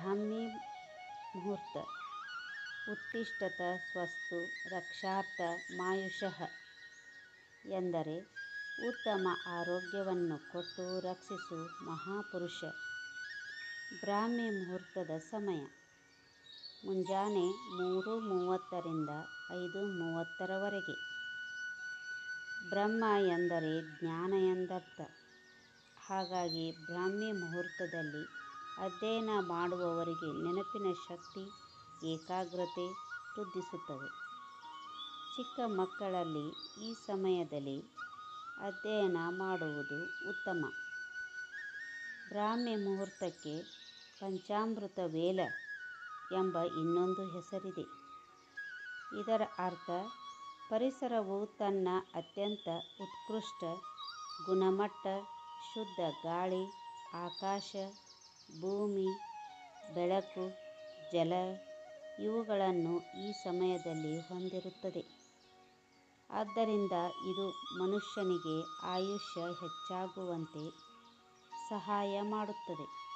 ಬ್ರಾಹ್ಮೀ ಮುಹೂರ್ತ. ಉತ್ತಿಷ್ಠತ ಸ್ವಸ್ತು ರಕ್ಷಾರ್ಥ ಮಾಯುಷಃ ಎಂದರೆ ಉತ್ತಮ ಆರೋಗ್ಯವನ್ನು ಕೊಟ್ಟು ರಕ್ಷಿಸು ಮಹಾಪುರುಷ. ಬ್ರಾಹ್ಮಿ ಮುಹೂರ್ತದ ಸಮಯ. ಮುಂಜಾನೆ ಮೂರು ಮೂವತ್ತರಿಂದ ಐದು ಮೂವತ್ತರವರೆಗೆ. ಬ್ರಹ್ಮ ಎಂದರೆ ಜ್ಞಾನ ಎಂದರ್ಥ. ಹಾಗಾಗಿ ಬ್ರಾಹ್ಮಿ ಮುಹೂರ್ತದಲ್ಲಿ ಅಧ್ಯಯನ ಮಾಡುವವರಿಗೆ ನೆನಪಿನ ಶಕ್ತಿ, ಏಕಾಗ್ರತೆ ವೃದ್ಧಿಸುತ್ತವೆ ಚಿಕ್ಕ ಮಕ್ಕಳಲ್ಲಿ ಈ ಸಮಯದಲ್ಲಿ ಅಧ್ಯಯನ ಮಾಡುವುದು ಉತ್ತಮ. ಬ್ರಾಹ್ಮಿ ಮುಹೂರ್ತಕ್ಕೆ ಪಂಚಾಮೃತ ವೇಲ ಎಂಬ ಇನ್ನೊಂದು ಹೆಸರಿದೆ. ಇದರ ಅರ್ಥ, ಪರಿಸರವು ತನ್ನ ಅತ್ಯಂತ ಉತ್ಕೃಷ್ಟ ಗುಣಮಟ್ಟ, ಶುದ್ಧ ಗಾಳಿ, ಆಕಾಶ ಭೂಮಿ ಬೆಳಕು ಜಲ ಇವುಗಳನ್ನು ಈ ಸಮಯದಲ್ಲಿ ಹೊಂದಿರುತ್ತದೆ. ಆದ್ದರಿಂದ ಇದು ಮನುಷ್ಯನಿಗೆ ಆಯುಷ್ಯ ಹೆಚ್ಚಾಗುವಂತೆ ಸಹಾಯ ಮಾಡುತ್ತದೆ.